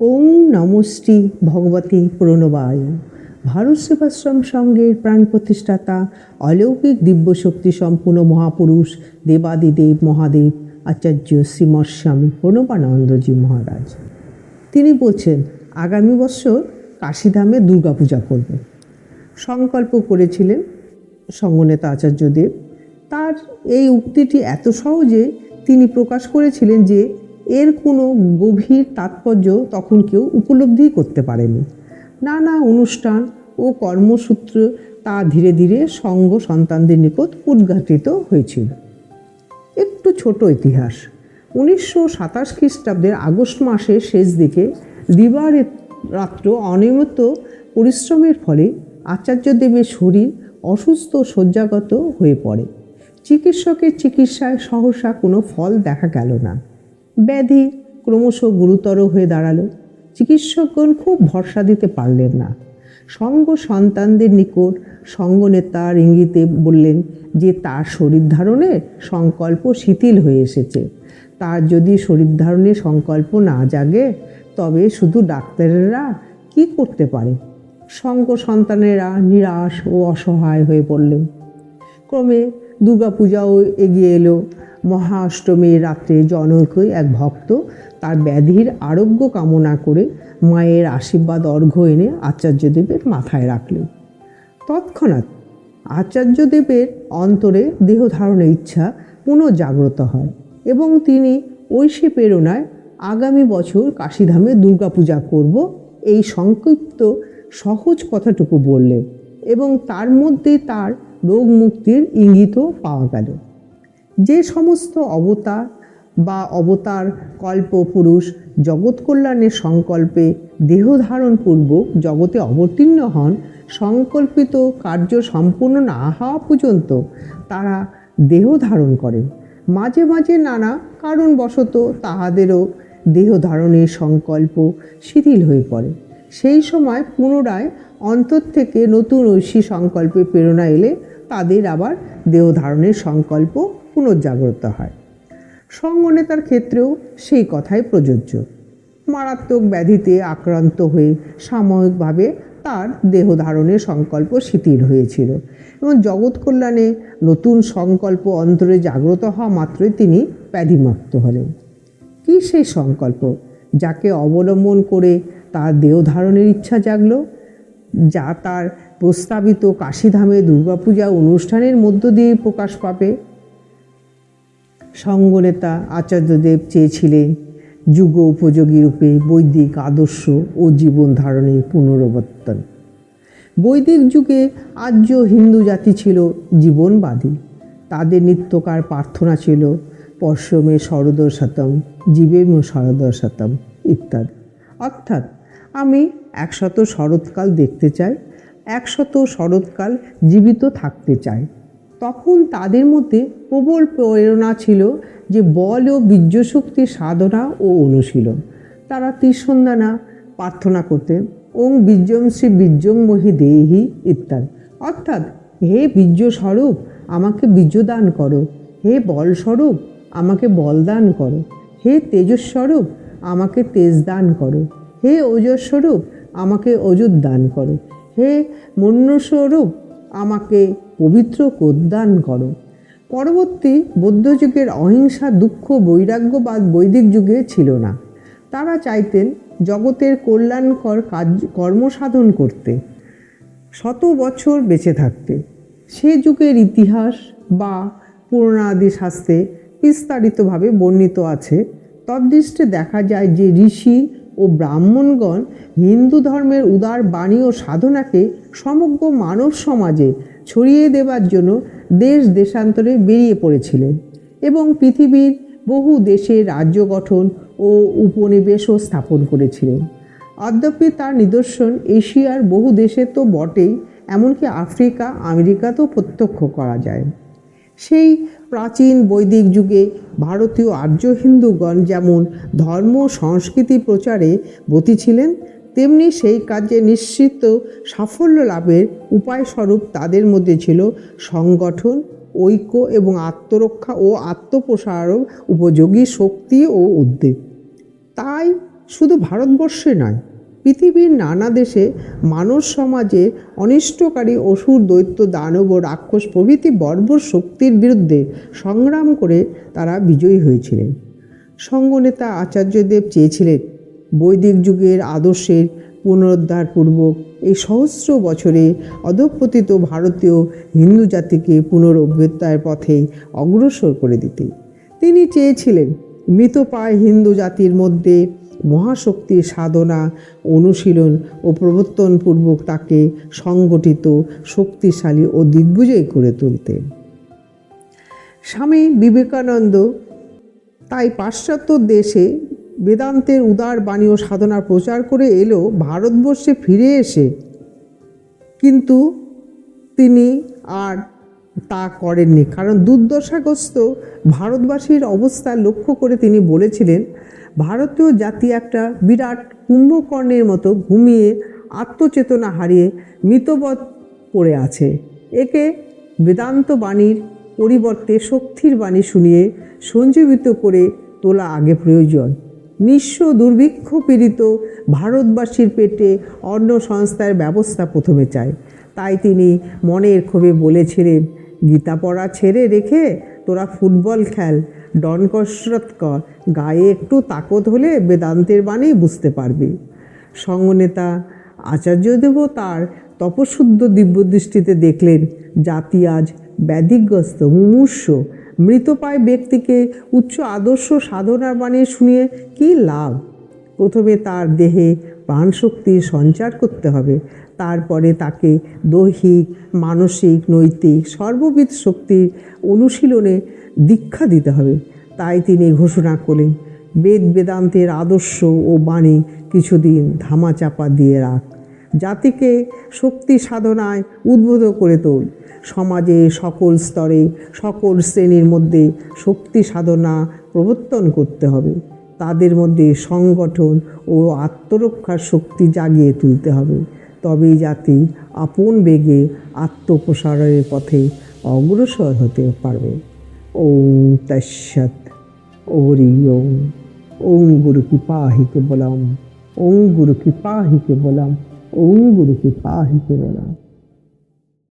ওং নমশ্রী ভগবতী প্রণবায়। ভারত সেবাশ্রম সংঘের প্রাণ প্রতিষ্ঠাতা, অলৌকিক দিব্যশক্তি সম্পূর্ণ মহাপুরুষ দেবাদিদেব মহাদেব আচার্য শ্রীমৎ স্বামী প্রণবানন্দজি মহারাজ। তিনি বলছেন, আগামী বছর কাশীধামে দুর্গাপূজা করব। সংকল্প করেছিলেন সঙ্গনেতা আচার্যদেব তার এই উক্তিটি এত সহজে তিনি প্রকাশ করেছিলেন যে এর কোনো গভীর তাৎপর্য তখন কেউ উপলব্ধি করতে পারেনি। নানা অনুষ্ঠান ও কর্মসূত্র তা ধীরে ধীরে সঙ্গ সন্তানদের নিকট উদ্ঘাটিত হয়েছিল। একটু ছোট ইতিহাস। উনিশশো সাতাশ খ্রিস্টাব্দের আগস্ট মাসের শেষ দিকে দিবার রাত্র অনিয়মিত পরিশ্রমের ফলে আচার্যদেবের শরীর অসুস্থ শয্যাগত হয়ে পড়ে। চিকিৎসকের চিকিৎসায় সহসা কোনো ফল দেখা গেল না। ব্যাধি ক্রমশ গুরুতর হয়ে দাঁড়াল। চিকিৎসকগণ খুব ভরসা দিতে পারলেন না। সঙ্গ সন্তানদের নিকট সঙ্গ নেতার ইঙ্গিতে বললেন যে, তার শরীর ধারণে সংকল্প শিথিল হয়ে এসেছে। তার যদি শরীর ধারণের সংকল্প না জাগে, তবে শুধু ডাক্তারেরা কি করতে পারে? সঙ্গ সন্তানেরা নিরাশ ও অসহায় হয়ে পড়লেন। ক্রমে দুর্গাপূজাও এগিয়ে এলো। মহা অষ্টমীর রাত্রে জনকই এক ভক্ত তার ব্যাধির আরোগ্য কামনা করে মায়ের আশীর্বাদ অর্ঘ্য এনে আচার্যদেবের মাথায় রাখলেন। তৎক্ষণাৎ আচার্যদেবের অন্তরে দেহ ধারণের ইচ্ছা পুনঃজাগ্রত হয় এবং তিনি ঐশী প্রেরণায় আগামী বছর কাশীধামে দুর্গাপূজা করব এই সংক্ষিপ্ত সহজ কথাটুকু বললেন এবং তার মধ্যে তার রোগ মুক্তির ইঙ্গিতও পাওয়া গেল। যে সমস্ত অবতার বা অবতার কল্প পুরুষ জগৎ কল্যাণের সংকল্পে দেহ ধারণ পূর্বক জগতে অবতীর্ণ হন, সংকল্পিত কার্য সম্পূর্ণ না হওয়া পর্যন্ত তারা দেহ ধারণ করেন। মাঝে মাঝে নানা কারণবশত তাহাদেরও দেহ ধারণের সংকল্প শিথিল হয়ে পড়ে। সেই সময় পুনরায় অন্তর থেকে নতুন ঐশী সংকল্পে প্রেরণা এলে তাদের আবার দেহ ধারণের সংকল্প পুনর্জাগ্রত হয়। সঙ্গনেতার ক্ষেত্রেও সেই কথাই প্রযোজ্য। মারাত্মক ব্যাধিতে আক্রান্ত হয়ে সাময়িকভাবে তার দেহ ধারণের সংকল্প শিথিল হয়েছিল এবং জগৎ কল্যাণে নতুন সংকল্প অন্তরে জাগ্রত হওয়া মাত্রই তিনি ব্যাধিমুক্ত হলেন। কী সেই সংকল্প যাকে অবলম্বন করে তার দেহ ধারণের ইচ্ছা জাগলো? যা তার প্রস্তাবিত কাশীধামে দুর্গাপূজা অনুষ্ঠানের মধ্য দিয়ে প্রকাশ পাবে। সঙ্গনেতা আচার্যদেব চেয়েছিলেন যুগ উপযোগী রূপে বৈদিক আদর্শ ও জীবন ধারণের পুনরাবর্তন। বৈদিক যুগে আর্য হিন্দু জাতি ছিল জীবনবাদী। তাদের নিত্যকার প্রার্থনা ছিল পশ্চিমে শরদর শতম জীবেম শরদর শতম ইত্যাদি। অর্থাৎ আমি একশত শরৎকাল দেখতে চায়, একশত শরৎকাল জীবিত থাকতে চায়। তখন তাদের মধ্যে প্রবল প্রেরণা ছিল যে বল ও বীর্যশক্তির সাধনা ও অনুশীলন। তারা ত্রিসন্ধানা প্রার্থনা করতেন, ওং বীর্যম শ্রী বীর্যং মহি দেহি ইত্যাদি। অর্থাৎ, হে বীর্য স্বরূপ আমাকে বীর্য দান করো। হে বল স্বরূপ আমাকে বল দান করো। হে তেজস্বরূপ, আমাকে তেজ দান করো। হে ওজস্বরূপ আমাকে অযুত দান করো। হে মন্যস্বরূপ আমাকে পবিত্র কোদ্দান করো। পরবর্তী বৌদ্ধযুগের অহিংসা, দুঃখ বৈরাগ্যবাদ বৈদিক যুগে ছিল না। তারা চাইতেন জগতের কল্যাণকর কাজ কর্মসাধন করতে, শত বছর বেঁচে থাকতে। সে যুগের ইতিহাস বা পুরাণাদি শাস্ত্রে বিস্তারিতভাবে বর্ণিত আছে। তদৃষ্টে দেখা যায় যে ঋষি ও ব্রাহ্মণগণ হিন্দু ধর্মের উদার বাণী ও সাধনাকে সমগ্র মানব সমাজে ছড়িয়ে দেবার জন্য দেশ দেশান্তরে বেরিয়ে পড়েছিলেন এবং পৃথিবীর বহু দেশে রাজ্য গঠন ও উপনিবেশও স্থাপন করেছিলেন অদ্যপি তার নিদর্শন এশিয়ার বহু দেশে তো বটেই, এমনকি আফ্রিকা, আমেরিকাতেও প্রত্যক্ষ করা যায়। সেই প্রাচীন বৈদিক যুগে ভারতীয় আর্য হিন্দুগণ যেমন ধর্ম, সংস্কৃতি প্রচারে ব্রতী ছিলেন, তেমনি সেই কাজে নিশ্চিত সাফল্য লাভের উপায়স্বরূপ তাদের মধ্যে ছিল সংগঠন, ঐক্য এবং আত্মরক্ষা ও আত্মপ্রসারক উপযোগী শক্তি ও উদ্বেগ। তাই শুধু ভারতবর্ষে নয় পৃথিবীর নানা দেশে মানব সমাজে অনিষ্টকারী অসুর, দৈত্য, দানব রাক্ষস প্রভৃতি বর্বর শক্তির বিরুদ্ধে সংগ্রাম করে তারা বিজয়ী হয়েছিলেন। সঙ্গনেতা আচার্যদেব চেয়েছিলেন, বৈদিক যুগের আদর্শের পুনরুদ্ধারপূর্বক এই সহস্র বছরে অধঃপতিত ভারতীয় হিন্দু জাতিকে পুনরভ্যুত্থার পথে অগ্রসর করে দিতে। তিনি চেয়েছিলেন মৃতপায় হিন্দু জাতির মধ্যে মহাশক্তির সাধনা, অনুশীলন ও প্রবর্তনপূর্বক তাকে সংগঠিত, শক্তিশালী ও দিগ্বিজয়ী করে তুলতে। স্বামী বিবেকানন্দ তাই পাশ্চাত্য দেশে বেদান্তের উদার বাণী ও সাধনার প্রচার করে এলো ভারতবর্ষে ফিরে এসে। কিন্তু তিনি আর তা করেননি। কারণ দুর্দশাগ্রস্ত ভারতবাসীর অবস্থা লক্ষ্য করে তিনি বলেছিলেন, ভারতীয় জাতি একটা বিরাট কুম্ভকর্ণের মতো ঘুমিয়ে আত্মচেতনা হারিয়ে মৃতবধ পড়ে আছে। একে বেদান্ত বাণীর পরিবর্তে শক্তির বাণী শুনিয়ে সঞ্জীবিত করে তোলা আগে প্রয়োজন। নিঃস্ব দুর্ভিক্ষ পীড়িত ভারতবাসীর পেটে অন্য সংস্থার ব্যবস্থা প্রথমে চায়। তাই তিনি মনের ক্ষোভে বলেছিলেন গীতা পড়া ছেড়ে রেখে তোরা ফুটবল খেল। ডন কসরত কর। গায়ে একটু তাকত হলে বেদান্তের বাণী বুঝতে পারবি। সঙ্গনেতা আচার্যদেবও তার তপশুদ্ধ দিব্যদৃষ্টিতে দেখলেন, জাতি আজ ব্যাধিগ্রস্ত, মুমূর্ষ। মৃতপায় ব্যক্তিকে উচ্চ আদর্শ সাধনার বাণী শুনিয়ে কী লাভ? প্রথমে তার দেহে প্রাণশক্তির সঞ্চার করতে হবে। তারপরে তাকে দৈহিক, মানসিক, নৈতিক, সর্ববিধ শক্তির অনুশীলনে দীক্ষা দিতে হবে। তাই তিনি ঘোষণা করলেন, বেদ বেদান্তের আদর্শ ও বাণী কিছুদিন ধামাচাপা দিয়ে রাখ। জাতিকে শক্তি সাধনায় উদ্বুদ্ধ করে তোল। সমাজে সকল স্তরে, সকল শ্রেণির মধ্যে শক্তি সাধনা প্রবর্তন করতে হবে। তাদের মধ্যে সংগঠন ও আত্মরক্ষার শক্তি জাগিয়ে তুলতে হবে। তবেই জাতি আপন বেগে আত্মপ্রসারণের পথে অগ্রসর হতে পারবে। ওম তৎসৎ। ওরি ওম। ওম গুরু কৃপাহি কে বলাম ওম গুরু কৃপাহি কে বলাম ওম গুরু কৃপাহি কে বলাম